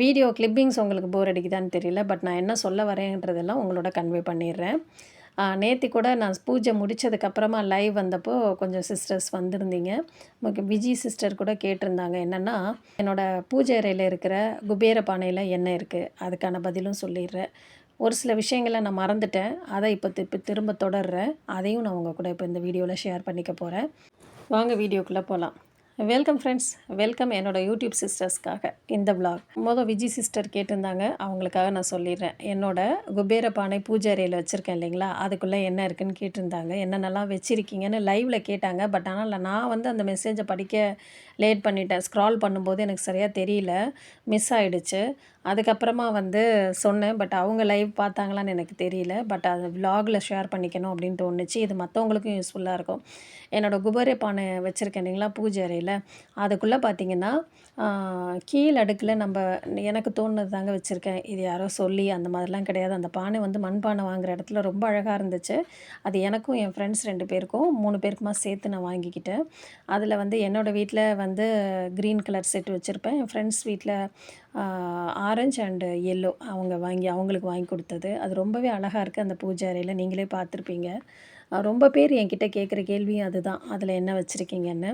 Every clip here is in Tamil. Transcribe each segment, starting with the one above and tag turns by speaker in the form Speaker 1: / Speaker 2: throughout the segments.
Speaker 1: வீடியோ கிளிப்பிங்ஸ் உங்களுக்கு போர் அடிக்குதான்னு தெரியல பட் நான் என்ன சொல்ல வரேன்றதெல்லாம் உங்களோட கன்வே பண்ணிடுறேன். நேற்று கூட நான் பூஜை முடித்ததுக்கப்புறமா லைவ் வந்தப்போ கொஞ்சம் சிஸ்டர்ஸ் வந்திருந்தீங்க. உங்களுக்கு விஜி சிஸ்டர் கூட கேட்டிருந்தாங்க என்னென்னா என்னோடய பூஜை அறையில் இருக்கிற குபேர பானையில் என்ன இருக்குது அதுக்கான பதிலும் சொல்லிடுறேன். ஒரு சில விஷயங்களை நான் மறந்துட்டேன் அதை இப்போ இப்போ திரும்ப தொடர்றேன். அதையும் நான் உங்கள் கூட இப்போ இந்த வீடியோவில் ஷேர் பண்ணிக்க போகிறேன் வாங்க வீடியோக்குள்ளே போகலாம் வெல்கம் ஃப்ரெண்ட்ஸ் வெல்கம் என்னோடய யூடியூப் சிஸ்டர்ஸ்க்காக இந்த விளாக் மொதல் விஜி சிஸ்டர் கேட்டிருந்தாங்க. அவங்களுக்காக நான் சொல்லிடுறேன். என்னோடய குபேர பானை பூஜை அறையில் வச்சுருக்கேன் இல்லைங்களா? அதுக்குள்ளே என்ன இருக்குதுன்னு கேட்டிருந்தாங்க. என்னென்னலாம் வச்சுருக்கீங்கன்னு லைவில் கேட்டாங்க. பட் ஆனால் நான் வந்து அந்த மெசேஜை படிக்க லேட் பண்ணிட்டேன். ஸ்க்ரால் பண்ணும்போது எனக்கு சரியாக தெரியல. மிஸ் ஆகிடுச்சு அதுக்கப்புறமா வந்து சொன்னேன் பட் அவங்க லைவ் பார்த்தாங்களான்னு எனக்கு தெரியல. பட் அது விலாகில் ஷேர் பண்ணிக்கணும் அப்படின்னு தோணுச்சு. இது மற்றவங்களுக்கும் யூஸ்ஃபுல்லாக இருக்கும். என்னோடய குபரே பானை வச்சுருக்கேன் இல்லைங்களா? பூஜை அறையில். அதுக்குள்ளே பார்த்தீங்கன்னா கீழ் அடுக்கில் நம்ம எனக்கு தோணுனது தாங்க வச்சுருக்கேன். இது யாரோ சொல்லி அந்த மாதிரிலாம் கிடையாது. அந்த பானை வந்து மண்பானை வாங்குகிற இடத்துல ரொம்ப அழகாக இருந்துச்சு. அது எனக்கும் என் ஃப்ரெண்ட்ஸ் ரெண்டு பேருக்கும் மூணு பேருக்குமா சேர்த்து நான் வாங்கிக்கிட்டேன். அதில் வந்து என்னோடய வீட்டில் வந்து க்ரீன் கலர் செட் வச்சுருப்பேன். என் ஃப்ரெண்ட்ஸ் வீட்டில் ஆரஞ்ச் அண்டு எல்லோ அவங்க வாங்கி அவங்களுக்கு வாங்கி கொடுத்தது. அது ரொம்பவே அழகாக இருக்குது அந்த பூஜை அறையில். நீங்களே பார்த்துருப்பீங்க. ரொம்ப பேர் என்கிட்ட கேட்குற கேள்வியும் அதுதான். அதில் என்ன வச்சுருக்கீங்கன்னு.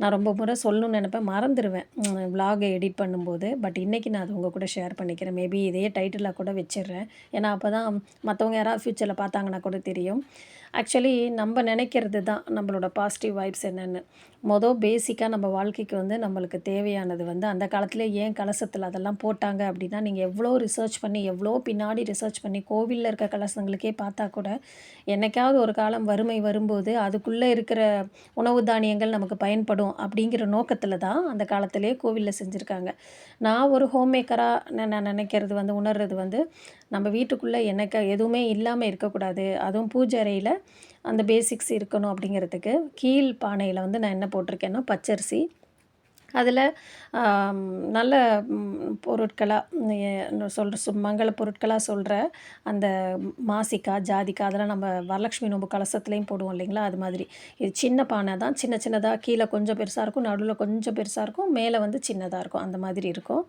Speaker 1: நான் ரொம்ப முறை சொல்லணும்னு நினப்பேன். மறந்துடுவேன் விலாகை எடிட் பண்ணும்போது. பட் இன்றைக்கி நான் அது உங்கள் கூட ஷேர் பண்ணிக்கிறேன். மேபி இதே டைட்டிலாக கூட வச்சிடுறேன். ஏன்னா அப்போ தான் மற்றவங்க யாராவது ஃப்யூச்சரில் பார்த்தாங்கன்னா கூட தெரியும். ஆக்சுவலி நம்ம நினைக்கிறது தான் நம்மளோட பாசிட்டிவ் வைப்ஸ் என்னென்னு. மொதல் பேசிக்காக நம்ம வாழ்க்கைக்கு வந்து நம்மளுக்கு தேவையானது வந்து அந்த காலத்தில் ஏன் கலசத்தில் அதெல்லாம் போட்டாங்க அப்படின்னா நீங்கள் எவ்வளோ ரிசர்ச் பண்ணி எவ்வளோ பின்னாடி ரிசர்ச் பண்ணி கோவிலில் இருக்க கலசங்களுக்கே பார்த்தா கூட என்றைக்காவது ஒரு காலம் வறுமை வரும்போது அதுக்குள்ளே இருக்கிற உணவு தானியங்கள் நமக்கு பயன்படும் அப்படிங்கிற நோக்கத்தில் தான் அந்த காலத்திலே கோவிலில் செஞ்சுருக்காங்க. நான் ஒரு ஹோம் மேக்கராக நான் நினைக்கிறது வந்து உணர்றது வந்து நம்ம வீட்டுக்குள்ளே எனக்கு எதுவுமே இல்லாமல் இருக்கக்கூடாது. அதுவும் பூஜை அறையில் அந்த பேசிக்ஸ் இருக்கணும் அப்படிங்கிறதுக்கு கீழ் பானையில் வந்து நான் என்ன போட்டிருக்கேன்னா பச்சரிசி அதில் நல்ல பொருட்களாக சொல்கிற சு மங்கள பொருட்களாக சொல்கிற அந்த மாசிக்காய் ஜாதிக்காய் அதெல்லாம் நம்ம வரலட்சுமி நோம்பு கலசத்துலேயும் போடுவோம் இல்லைங்களா? அது மாதிரி. இது சின்ன பானை தான். சின்ன சின்னதாக கீழே கொஞ்சம் பெருசாக இருக்கும் நடுவில் கொஞ்சம் பெருசாக இருக்கும் மேலே வந்து சின்னதாக இருக்கும். அந்த மாதிரி இருக்கும்.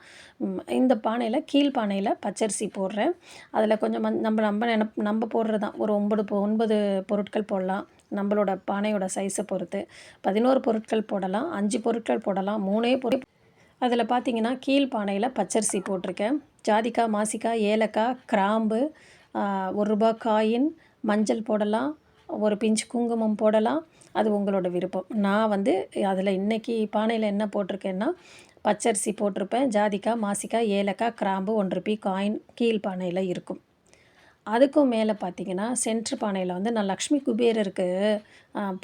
Speaker 1: இந்த பானையில் கீழ் பானையில் பச்சரிசி போடுறேன். அதில் கொஞ்சம் நம்ம நம்ம நினப் நம்ம போடுறது தான். ஒரு ஒன்பது ஒன்பது பொருட்கள் போடலாம். நம்மளோட பானையோட சைஸை பொறுத்து. பதினோரு பொருட்கள் போடலாம் அஞ்சு பொருட்கள் போடலாம் மூணே பொருள் அதில் பார்த்தீங்கன்னா கீழ் பானையில் பச்சரிசி போட்டிருக்கேன். ஜாதிக்காய் மாசிக்காய் ஏலக்காய் கிராம்பு ஒரு ரூபா காயின் மஞ்சள் போடலாம் ஒரு பிஞ்சு குங்குமம் போடலாம். அது உங்களோட விருப்பம். நான் வந்து அதில் இன்றைக்கி பானையில் என்ன போட்டிருக்கேன்னா பச்சரிசி போட்டிருப்பேன். ஜாதிக்காய் மாசிக்காய் ஏலக்காய் கிராம்பு ஒன்று பி காயின் கீழ் பானையில் இருக்கும். அதுக்கும் மேலே பார்த்தீங்கன்னா சென்ட்ரு பானையில் வந்து நான் லக்ஷ்மி குபேரருக்கு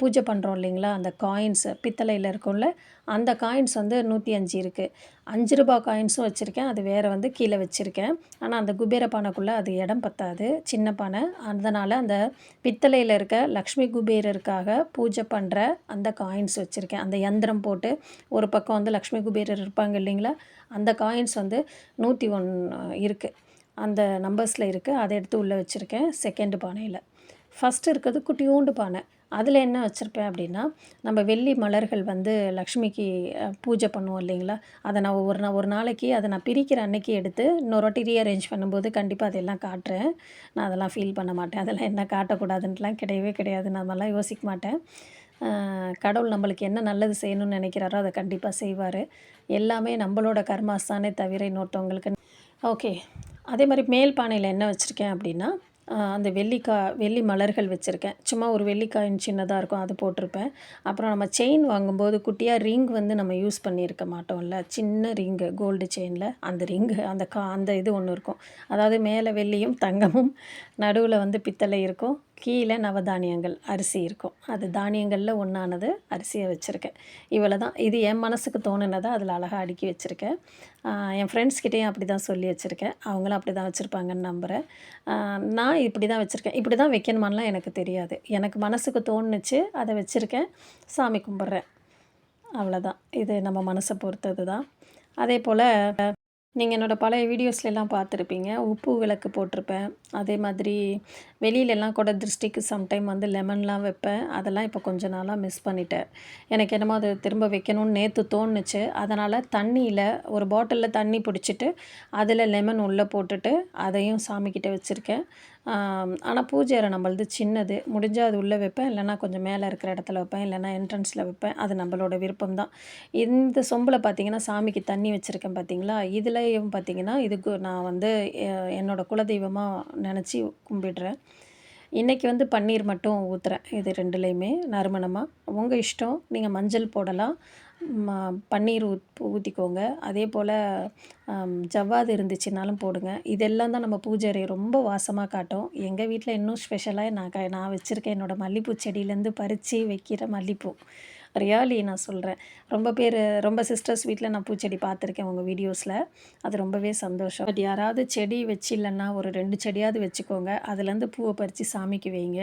Speaker 1: பூஜை பண்ணுறோம் இல்லைங்களா? அந்த காயின்ஸ் பித்தளையில் இருக்கும்ல அந்த காயின்ஸ் வந்து நூற்றி அஞ்சு இருக்குது அஞ்சு ரூபா காயின்ஸும் வச்சுருக்கேன். அது வேறு வந்து கீழே வச்சுருக்கேன். ஆனால் அந்த குபேர பானைக்குள்ளே அது இடம் பத்தாது. சின்ன பானை. அதனால் அந்த பித்தளையில் இருக்க லக்ஷ்மி குபேரருக்காக பூஜை பண்ணுற அந்த காயின்ஸ் வச்சுருக்கேன். அந்த யந்திரம் போட்டு ஒரு பக்கம் வந்து லக்ஷ்மி குபேரர் இருப்பாங்க இல்லைங்களா? அந்த காயின்ஸ் வந்து நூற்றி ஒன் இருக்குது அந்த நம்பர்ஸில் இருக்குது அதை எடுத்து உள்ளே வச்சுருக்கேன். செகண்டு பானையில். ஃபஸ்ட்டு இருக்கிறது குட்டியூண்டு பானை. அதில் என்ன வச்சுருப்பேன் அப்படின்னா நம்ம வெள்ளி மலர்கள் வந்து லக்ஷ்மிக்கு பூஜை பண்ணுவோம் இல்லைங்களா? அதை நான் ஒவ்வொரு நாள் ஒரு நாளைக்கு அதை நான் பிரிக்கிற அன்னைக்கு எடுத்து இன்னொரு வாட்டி ரீஅரேஞ்ச் பண்ணும்போது கண்டிப்பாக அதெல்லாம் காட்டுறேன். நான் அதெல்லாம் ஃபீல் பண்ண மாட்டேன். அதெல்லாம் என்ன காட்டக்கூடாதுன்ட்டுலாம் கிடையவே கிடையாது. நான் அதெல்லாம் யோசிக்க மாட்டேன். கடவுள் நம்மளுக்கு என்ன நல்லது செய்யணும்னு நினைக்கிறாரோ அதை கண்டிப்பாக செய்வார். எல்லாமே நம்மளோட கர்மாஸ் தானே தவிர இன்னொருத்தவங்களுக்கு. ஓகே. அதே மாதிரி மேல் பானையில் என்ன வச்சுருக்கேன் அப்படின்னா அந்த வெள்ளிக்காய் வெள்ளி மலர்கள் வச்சுருக்கேன். சும்மா ஒரு வெள்ளிக்காயின் சின்னதாக இருக்கும் அது போட்டிருப்பேன். அப்புறம் நம்ம செயின் வாங்கும்போது குட்டியாக ரிங் வந்து நம்ம யூஸ் பண்ணியிருக்க மாட்டோம்ல. சின்ன ரிங்கு கோல்டு செயினில் அந்த ரிங்கு அந்த கா அந்த இது ஒன்று இருக்கும். அதாவது மேலே வெள்ளியும் தங்கமும் நடுவில் வந்து பித்தளை இருக்கும். கீழே நவதானியங்கள் அரிசி இருக்கும். அது தானியங்களில் ஒன்றானது அரிசியை வச்சுருக்கேன். இவ்வளோ தான் இது என் மனசுக்கு தோணுனதை அதில் அழகாக அடுக்கி வச்சுருக்கேன். என் ஃப்ரெண்ட்ஸ்கிட்டையும் அப்படி தான் சொல்லி வச்சுருக்கேன். அவங்களும் அப்படி தான் வச்சுருப்பாங்கன்னு நம்புகிறேன் நான் இப்படி தான் வச்சுருக்கேன். இப்படி தான் வைக்கணுமான்லாம் எனக்கு தெரியாது. எனக்கு மனசுக்கு தோணுச்சு அதை வச்சுருக்கேன். சாமி கும்பிட்றேன். அவ்வளோதான் இது நம்ம மனசை பொறுத்தது தான் அதே போல் நீங்கள் என்னோடய பழைய வீடியோஸ்லலாம் பார்த்துருப்பீங்க. உப்பு விளக்கு போட்டிருப்பேன். அதே மாதிரி வெளியிலலாம் கூட திருஷ்டிக்கு சம்டைம் வந்து லெமன்லாம் வைப்பேன். அதெல்லாம் இப்போ கொஞ்ச நாளாக மிஸ் பண்ணிட்டேன். எனக்கு என்னமோ அது திரும்ப வைக்கணும்னு நேற்று தோணுச்சு. அதனால் தண்ணியில் ஒரு பாட்டிலில் தண்ணி பிடிச்சிட்டு அதில் லெமன் உள்ளே போட்டுட்டு அதையும் சாமிக்கிட்ட வச்சுருக்கேன். ஆனால் பூஜை அறை நம்மளது சின்னது. முடிஞ்சால் அது உள்ளே வைப்பேன். இல்லைனா கொஞ்சம் மேலே இருக்கிற இடத்துல வைப்பேன். இல்லைனா என்ட்ரன்ஸில் வைப்பேன். அது நம்மளோட விருப்பம் தான் இந்த சொம்பில் பார்த்திங்கன்னா சாமிக்கு தண்ணி வச்சுருக்கேன் பார்த்தீங்களா இதுலேயும் பார்த்திங்கன்னா இதுக்கு நான் வந்து என்னோடய குலதெய்வமாக நினச்சி கும்பிடுறேன். இன்றைக்கி வந்து பன்னீர் மட்டும் ஊற்றுறேன் இது ரெண்டுலேயுமே நறுமணமாக உங்கள் இஷ்டம். நீங்கள் மஞ்சள் போடலாம். ம பன்னீர் ஊத் ஊற்றிக்கோங்க அதே போல் ஜவ்வாது இருந்துச்சுனாலும் போடுங்க. இதெல்லாம் தான் நம்ம பூஜை ரொம்ப வாசமாக காட்டும். எங்கள் வீட்டில் இன்னும் ஸ்பெஷலாக நான் க நான் வச்சுருக்கேன் என்னோடய மல்லிகைப்பூ செடியிலேருந்து பறித்து வைக்கிற மல்லிகைப்பூ ரியாலி நான் சொல்கிறேன் ரொம்ப பேர் ரொம்ப சிஸ்டர்ஸ் வீட்டில் நான் பூச்செடி பார்த்துருக்கேன் உங்கள் வீடியோஸில் அது ரொம்பவே சந்தோஷம். பட் யாராவது செடி வச்சு இல்லைன்னா ஒரு ரெண்டு செடியாவது வச்சுக்கோங்க. அதுலேருந்து பூவை பறித்து சாமிக்கு வைங்க.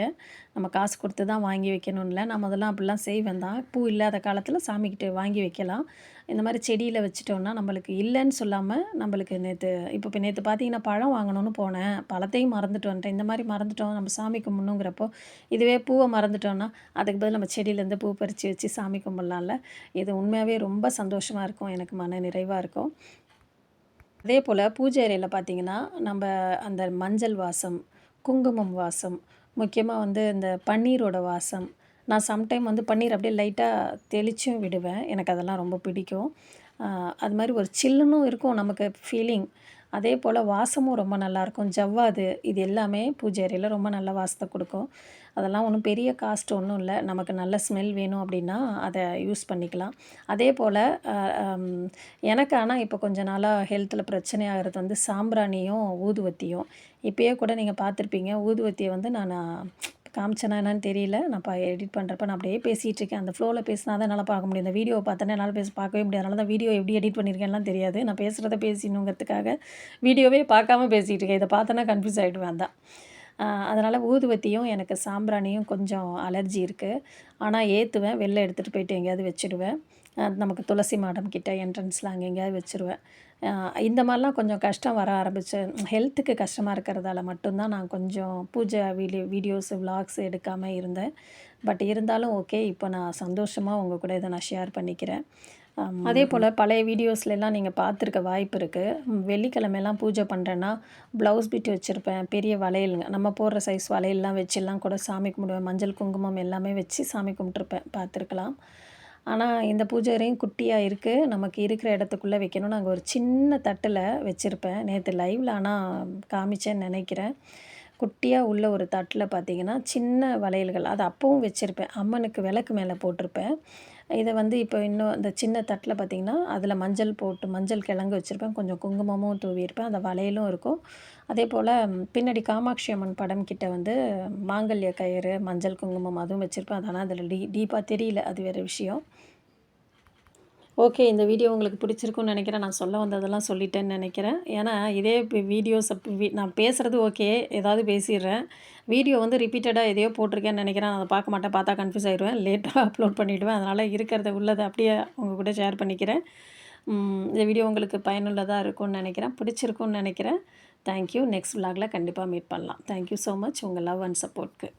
Speaker 1: நம்ம காசு கொடுத்து தான் வாங்கி வைக்கணும் இல்லை. நம்ம அதெல்லாம் அப்படிலாம் செய்வேன் தான். பூ இல்லாத காலத்தில் சாமிக்கிட்ட வாங்கி வைக்கலாம். இந்த மாதிரி செடியில் வச்சுட்டோன்னா நம்மளுக்கு இல்லைன்னு சொல்லாமல் நம்மளுக்கு நேற்று இப்போ இப்போ நேற்று பார்த்தீங்கன்னா பழம் வாங்கணும்னு போனேன். பழத்தையும் மறந்துட்டு வந்துட்டேன். இந்த மாதிரி மறந்துட்டோம். நம்ம சாமி முன்னுங்கிறப்போ இதுவே பூவை மறந்துட்டோன்னா அதுக்கு பதில் நம்ம செடியிலேருந்து பூ பறித்து வச்சு சாமி சாமி கும்பிட்லாம்ல. இது உண்மையாகவே ரொம்ப சந்தோஷமாக இருக்கும். எனக்கு மன நிறைவாக இருக்கும். அதே போல் பூஜை அறையில் பார்த்திங்கன்னா நம்ம அந்த மஞ்சள் வாசம் குங்குமம் வாசம் முக்கியமாக வந்து இந்த பன்னீரோட வாசம் நான் சம்டைம் வந்து பன்னீர் அப்படியே லைட்டாக தெளிச்சும் விடுவேன். எனக்கு அதெல்லாம் ரொம்ப பிடிக்கும். அது மாதிரி ஒரு சில்லுன்னும் இருக்கும் நமக்கு ஃபீலிங் அதே போல் வாசமும் ரொம்ப நல்லாயிருக்கும் ஜவ்வாது இது எல்லாமே பூஜை அறையில் ரொம்ப நல்ல வாசத்தை கொடுக்கும். அதெல்லாம் ஒன்றும் பெரிய காஸ்ட் ஒன்றும் இல்லை. நமக்கு நல்ல ஸ்மெல் வேணும் அப்படின்னா அதை யூஸ் பண்ணிக்கலாம். அதே போல் எனக்கு ஆனால் இப்போ கொஞ்ச நாளாக ஹெல்த்தில் பிரச்சனை ஆகிறது வந்து சாம்பிராணியும் ஊதுவத்தியும். இப்போயே கூட நீங்கள் பார்த்துருப்பீங்க. ஊதுவத்தியை வந்து நான் காமிச்சேனா என்னன்னு தெரியல. நான் இப்போ எடிட் பண்ணுறப்ப நான் அப்படியே பேசிகிட்டு இருக்கேன். அந்த ஃப்ளோவில் பேசினா தான் என்னால் பார்க்க முடியும். இந்த வீடியோ பார்த்தோன்னே என்னால் பேச பார்க்கவே முடியாது. அதனால தான் வீடியோ எப்படி எடிட் பண்ணியிருக்கேன்லாம் தெரியாது. நான் பேசுகிறத பேசினுங்கிறதுக்காக வீடியோவே பார்க்காம பேசிகிட்டு இருக்கேன். இதை பார்த்தோன்னா கன்ஃபியூஸ் ஆகிடுவேன் தான் அதனால் ஊதுவத்தியும் எனக்கு சாம்பிராணியும் கொஞ்சம் அலர்ஜி இருக்குது ஆனால் ஏற்றுவேன் வெளில எடுத்துகிட்டு போயிட்டு எங்கேயாவது வச்சுடுவேன் நமக்கு துளசி மாடம் கிட்ட என்ட்ரன்ஸில் அங்கே எங்கேயாவது வச்சுருவேன். இந்த மாதிரிலாம் கொஞ்சம் கஷ்டம் வர ஆரம்பிச்சு ஹெல்த்துக்கு கஷ்டமாக இருக்கிறதால மட்டும்தான் நான் கொஞ்சம் பூஜை வீடியோ வீடியோஸ் விலாக்ஸ் எடுக்காமல் இருந்தேன். பட் இருந்தாலும் ஓகே இப்போ நான் சந்தோஷமாக உங்கள் கூட இதை நான் ஷேர் பண்ணிக்கிறேன். அதே போல் பழைய வீடியோஸ்லாம் நீங்கள் பார்த்துருக்க வாய்ப்பு இருக்குது வெள்ளிக்கிழமையெல்லாம் பூஜை பண்ணுறேன்னா ப்ளவுஸ் பிட்டு வச்சுருப்பேன் பெரிய வளையலுங்க நம்ம போடுற சைஸ் வளையல்லாம் வச்சுலாம் கூட சாமி கும்பிடுவேன் மஞ்சள் குங்குமம் எல்லாமே வச்சு சாமி கும்பிட்ருப்பேன் பார்த்துருக்கலாம். ஆனால் இந்த பூஜை அறையும் குட்டியாக இருக்குது நமக்கு இருக்கிற இடத்துக்குள்ளே வைக்கணும் நாங்கள் ஒரு சின்ன தட்டில் வச்சுருப்பேன். நேற்று லைவில் ஆனால் காமிச்சேன்னு நினைக்கிறேன். குட்டியாக உள்ள ஒரு தட்டில் பார்த்திங்கன்னா சின்ன வளையல்கள். அது அப்பவும் வச்சுருப்பேன். அம்மனுக்கு விளக்கு மேலே போட்டிருப்பேன். இதை வந்து இப்போ இன்னும் இந்த சின்ன தட்டில் பார்த்திங்கன்னா அதில் மஞ்சள் போட்டு மஞ்சள் கிழங்கு வச்சுருப்பேன். கொஞ்சம் குங்குமமும் தூவியிருப்பேன் அந்த வளையலும் இருக்கும். அதே போல் பின்னாடி காமாட்சி அம்மன் படம் கிட்ட வந்து மாங்கல்ய கயிறு மஞ்சள் குங்குமம் அதுவும் வச்சுருப்பேன். அதனால் அதில் டீ டீப்பாக தெரியல. அது வேறு விஷயம். ஓகே இந்த வீடியோ உங்களுக்கு பிடிச்சிருக்குன்னு நினைக்கிறேன். நான் சொல்ல வந்ததெல்லாம் சொல்லிட்டேன்னு நினைக்கிறேன். ஏன்னா இதே வீடியோஸ் நான் பேசுகிறது ஓகே ஏதாவது பேசிடுறேன். வீடியோ வந்து ரிப்பீட்டடாக எதையோ போட்டிருக்கேன்னு நினைக்கிறேன். அதை பார்க்க மாட்டேன். பார்த்தா கன்ஃபியூஸ் ஆயிடுவேன். லேட்டாக அப்லோட் பண்ணிவிடுவேன் அதனால் இருக்கிறத உள்ளதை அப்படியே உங்கள் கூட ஷேர் பண்ணிக்கிறேன். இந்த வீடியோ உங்களுக்கு பயனுள்ளதாக இருக்கும்னு நினைக்கிறேன். பிடிச்சிருக்குன்னு நினைக்கிறேன். தேங்க்யூ நெக்ஸ்ட் விலாகில் கண்டிப்பாக மீட் பண்ணலாம். தேங்க்யூ ஸோ மச் உங்கள் லவ் அண்ட் சப்போர்ட்க்கு